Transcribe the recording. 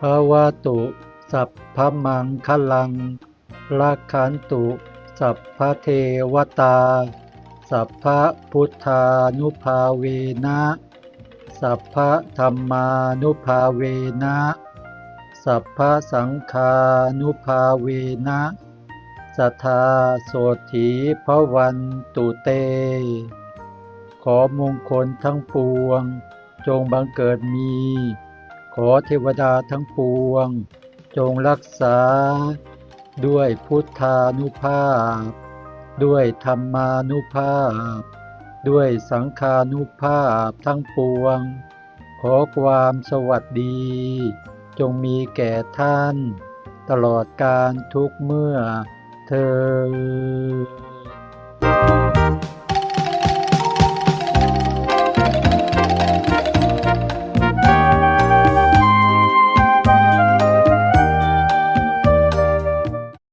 ภวตุ สัพพมังคลังลักขันตุ สัพพเทวตา สัพพพุทธานุภาเวนะ สัพพธรรมานุภาเวนะ สัพพสังฆานุภาเวนะสัทธาโสถีพระวันตุเต ขอมงคลทั้งปวง จงบังเกิดมี ขอเทวดาทั้งปวง จงรักษา ด้วยพุทธานุภาพ ด้วยธรรมานุภาพ ด้วยสังฆานุภาพทั้งปวง ขอความสวัสดี จงมีแก่ท่าน ตลอดการทุกเมื่อเธอ